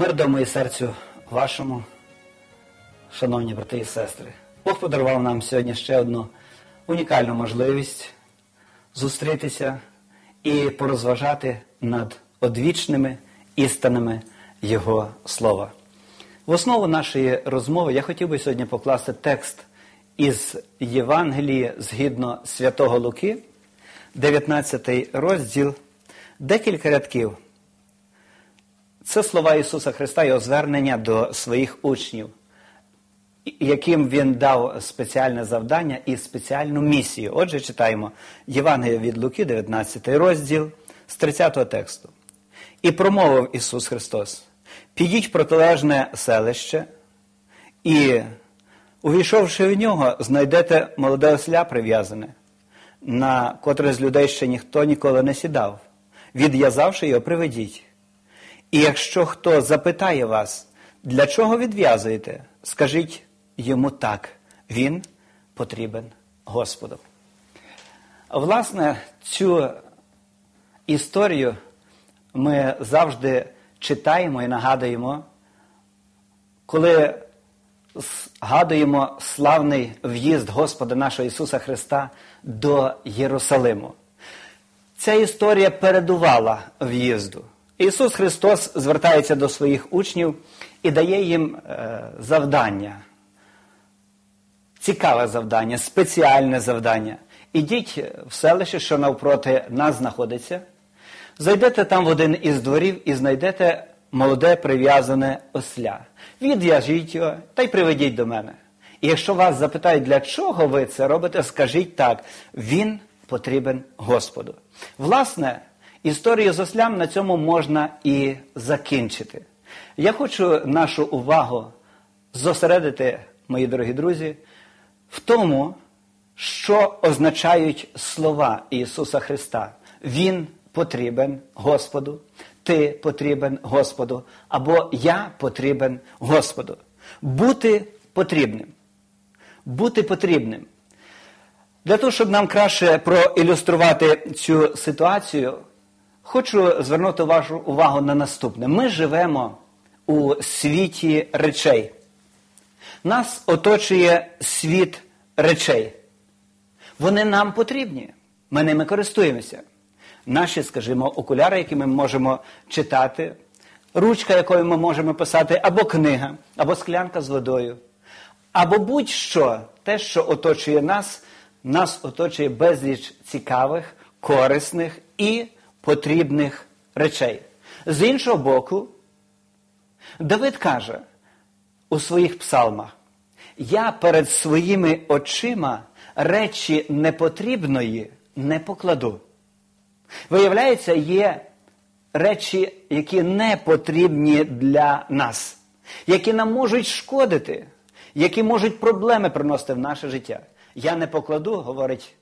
Мир дому і серцю вашому, шановні брати і сестри. Бог подарував нам сьогодні ще одну унікальну можливість зустрітися і порозважати над одвічними істинами Його слова. В основу нашої розмови я хотів би сьогодні покласти текст із Євангелії згідно Святого Луки, 19 розділ, декілька рядків. Це слова Ісуса Христа, Його звернення до своїх учнів, яким Він дав спеціальне завдання і спеціальну місію. Отже, читаємо Євангелія від Луки, 19 розділ з 30 тексту. І промовив Ісус Христос: Підіть в протилежне селище, і, увійшовши в нього, знайдете молоде осля прив'язане, на котре з людей ще ніхто ніколи не сідав. Відв'язавши його, приведіть. І якщо хто запитає вас, для чого відв'язуєте, скажіть йому так, він потрібен Господу. Власне, цю історію ми завжди читаємо і нагадуємо, коли згадуємо славний в'їзд Господа нашого Ісуса Христа до Єрусалиму. Ця історія передувала в'їзду. Ісус Христос звертається до своїх учнів і дає їм е, завдання, цікаве завдання, спеціальне завдання. Ідіть в селище, що навпроти нас знаходиться, зайдете там в один із дворів і знайдете молоде прив'язане осля. Відв'яжіть його та й приведіть до мене. І якщо вас запитають, для чого ви це робите, скажіть так, він потрібен Господу. Власне, історію з ослям на цьому можна і закінчити. Я хочу нашу увагу зосередити, мої дорогі друзі, в тому, що означають слова Ісуса Христа. Він потрібен Господу, ти потрібен Господу, або я потрібен Господу. Бути потрібним. Бути потрібним. Для того, щоб нам краще проілюструвати цю ситуацію, хочу звернути вашу увагу на наступне. Ми живемо у світі речей. Нас оточує світ речей. Вони нам потрібні. Ми ними користуємося. Наші, скажімо, окуляри, які ми можемо читати, ручка, якою ми можемо писати, або книга, або склянка з водою, або будь-що, те, що оточує нас, нас оточує безліч цікавих, корисних і потрібних речей. З іншого боку, Давид каже у своїх псалмах: я перед своїми очима речі непотрібної не покладу. Виявляється, є речі, які не потрібні для нас, які нам можуть шкодити, які можуть проблеми приносити в наше життя. Я не покладу, говорить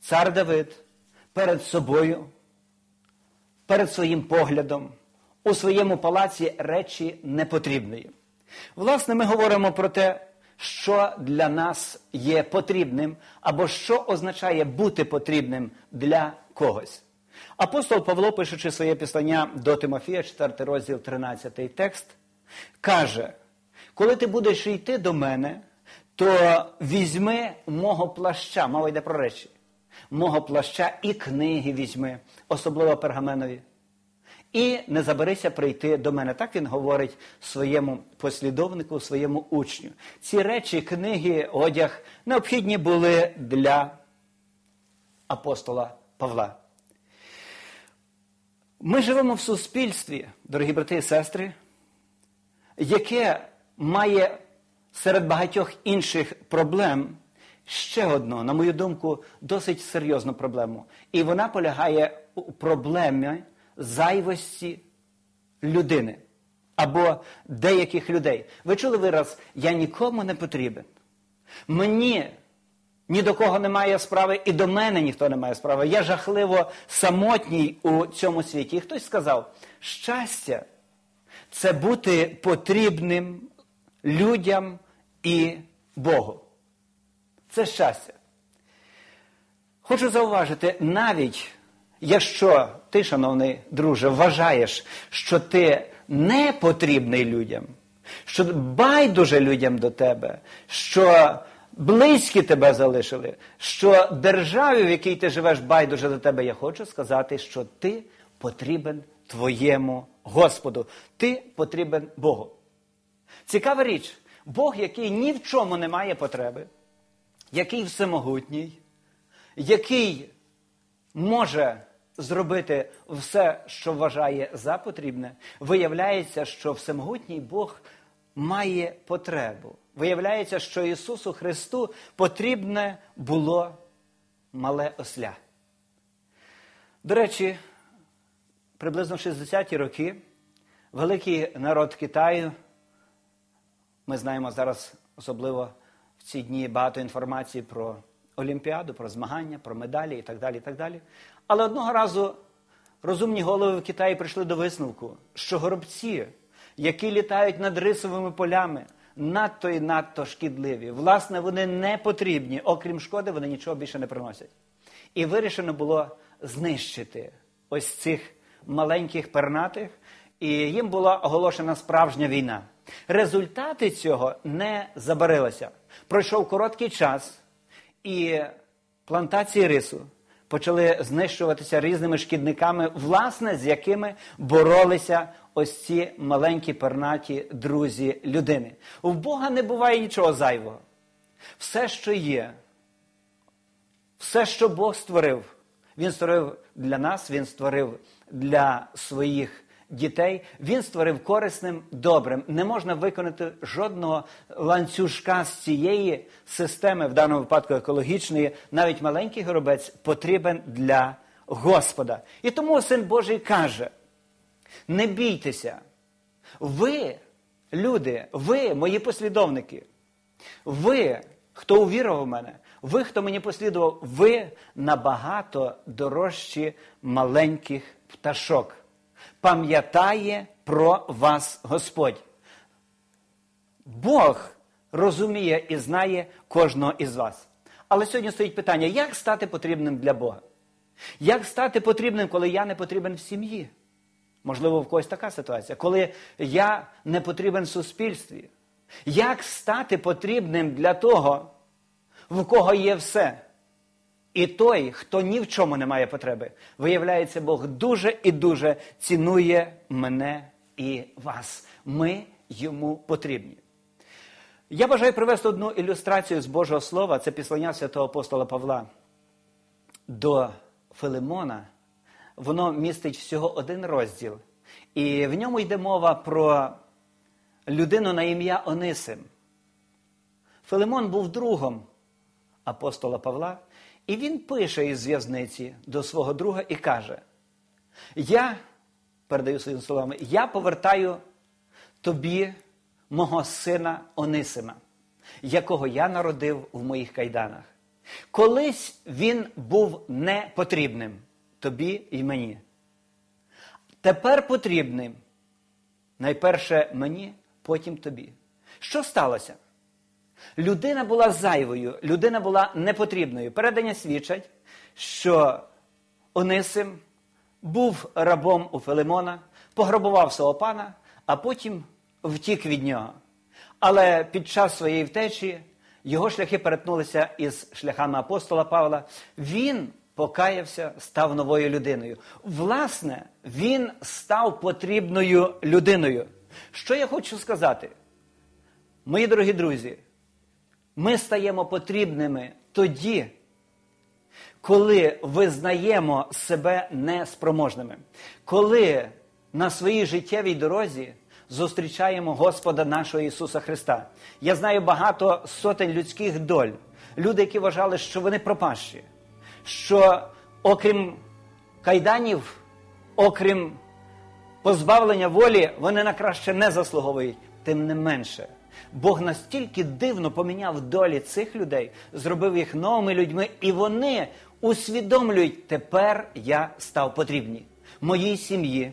цар Давид, перед собою, перед своїм поглядом, у своєму палаці речі непотрібної. Власне, ми говоримо про те, що для нас є потрібним, або що означає бути потрібним для когось. Апостол Павло, пишучи своє післання до Тимофія, 4 розділ, 13 текст, каже: коли ти будеш йти до мене, то візьми мого плаща, мова йде про речі, мого плаща і книги візьми, особливо пергаменові. І не заберися прийти до мене. Так він говорить своєму послідовнику, своєму учню. Ці речі, книги, одяг необхідні були для апостола Павла. Ми живемо в суспільстві, дорогі брати і сестри, яке має серед багатьох інших проблем ще одну, на мою думку, досить серйозну проблему. І вона полягає у проблемі зайвості людини або деяких людей. Ви чули вираз Я нікому не потрібен. Мені ні до кого немає справи, і до мене ніхто не має справи. Я жахливо самотній у цьому світі. І хтось сказав, щастя це бути потрібним людям і Богу. Це щастя. Хочу зауважити, навіть якщо ти, шановний друже, вважаєш, що ти не потрібний людям, що байдуже людям до тебе, що близькі тебе залишили, що державі, в якій ти живеш, байдуже до тебе, я хочу сказати, що ти потрібен твоєму Господу. Ти потрібен Богу. Цікава річ, Бог, який ні в чому не має потреби, який всемогутній, який може зробити все, що вважає за потрібне, виявляється, що всемогутній Бог має потребу. Виявляється, що Ісусу Христу потрібне було мале осля. До речі, приблизно в 60-ті роки великий народ Китаю, ми знаємо зараз особливо в ці дні багато інформації про Олімпіаду, про змагання, про медалі і так далі. і так далі. Але одного разу розумні голови в Китаї прийшли до висновку, що горобці, які літають над рисовими полями, надто і надто шкідливі. Власне, вони не потрібні, окрім шкоди, вони нічого більше не приносять. І вирішено було знищити ось цих маленьких пернатих, і їм була оголошена справжня війна. Результати цього не забарилися. Пройшов короткий час, і плантації рису почали знищуватися різними шкідниками, власне, з якими боролися ось ці маленькі пернаті друзі людини. У Бога не буває нічого зайвого. Все, що є, все, що Бог створив, Він створив для нас, Він створив для своїх дітей, Він створив корисним добрим. Не можна виконати жодного ланцюжка з цієї системи, в даному випадку екологічної, навіть маленький горобець потрібен для Господа. І тому син Божий каже: не бійтеся, ви, люди, ви, мої послідовники, ви, хто увірував в мене, ви, хто мені послідував, ви набагато дорожчі маленьких пташок. Пам'ятає про вас Господь. Бог розуміє і знає кожного із вас. Але сьогодні стоїть питання, як стати потрібним для Бога? Як стати потрібним, коли я не потрібен в сім'ї? Можливо, в когось така ситуація, коли я не потрібен в суспільстві. Як стати потрібним для того, в кого є все? І той, хто ні в чому не має потреби, виявляється, Бог дуже і дуже цінує мене і вас. Ми йому потрібні. Я бажаю привести одну ілюстрацію з Божого Слова. Це післання святого апостола Павла до Филимона. Воно містить всього один розділ. І в ньому йде мова про людину на ім'я Онисим. Филимон був другом апостола Павла. І він пише із в'язниці до свого друга і каже: Я, передаю своїми словами, я повертаю тобі мого сина Онисима, якого я народив в моїх кайданах. Колись він був непотрібним тобі і мені. Тепер потрібним найперше мені, потім тобі. Що сталося? Людина була зайвою, людина була непотрібною. Передання свідчать, що Онисим був рабом у Филимона, пограбував свого пана, а потім втік від нього. Але під час своєї втечі його шляхи перетнулися із шляхами апостола Павла. Він покаявся, став новою людиною. Власне, він став потрібною людиною. Що я хочу сказати? Мої дорогі друзі. Ми стаємо потрібними тоді, коли визнаємо себе неспроможними, коли на своїй життєвій дорозі зустрічаємо Господа нашого Ісуса Христа. Я знаю багато сотень людських доль, люди, які вважали, що вони пропащі, що окрім кайданів, окрім позбавлення волі, вони на краще не заслуговують, тим не менше. Бог настільки дивно поміняв долі цих людей, зробив їх новими людьми, і вони усвідомлюють, тепер я став потрібні моїй сім'ї,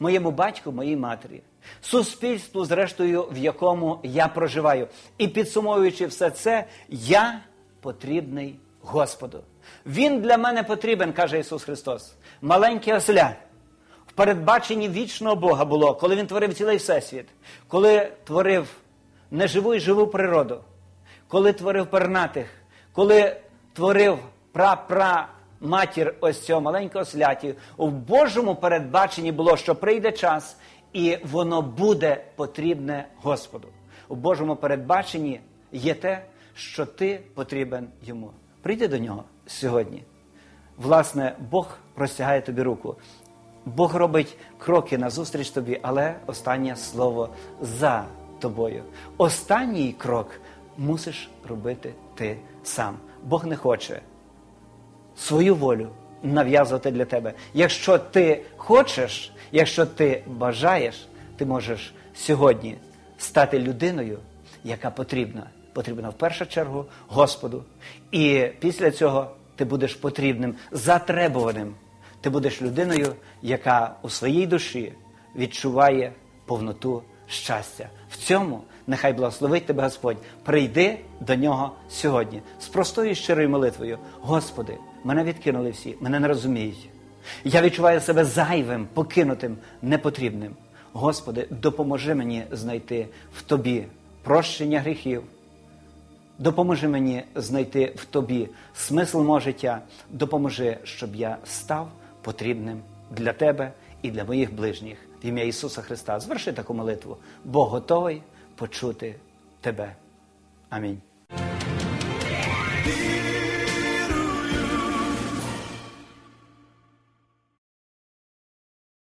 моєму батьку, моїй матері, суспільству, зрештою, в якому я проживаю. І підсумовуючи все це, я потрібний Господу. Він для мене потрібен, каже Ісус Христос. Маленький осля в передбаченні вічного Бога було, коли він творив цілий всесвіт, коли творив неживу і живу природу, коли творив пернатих, коли творив пра-пра матір ось цього маленького сляті, у Божому передбаченні було, що прийде час, і воно буде потрібне Господу. У Божому передбаченні є те, що ти потрібен йому. Прийди до нього сьогодні. Власне, Бог простягає тобі руку. Бог робить кроки назустріч тобі, але останнє слово за тобою. Останній крок мусиш робити ти сам. Бог не хоче свою волю нав'язувати для тебе. Якщо ти хочеш, якщо ти бажаєш, ти можеш сьогодні стати людиною, яка потрібна. Потрібна в першу чергу Господу. І після цього ти будеш потрібним, затребуваним. Ти будеш людиною, яка у своїй душі відчуває повноту щастя. В цьому нехай благословить тебе Господь. Прийди до нього сьогодні з простою щирою молитвою. Господи, мене відкинули всі, мене не розуміють. Я відчуваю себе зайвим, покинутим, непотрібним. Господи, допоможи мені знайти в Тобі прощення гріхів. Допоможи мені знайти в тобі смисл мого життя. Допоможи, щоб я став потрібним для тебе і для моїх ближніх. В ім'я Ісуса Христа. Зверши таку молитву. Бог готовий почути тебе. Амінь.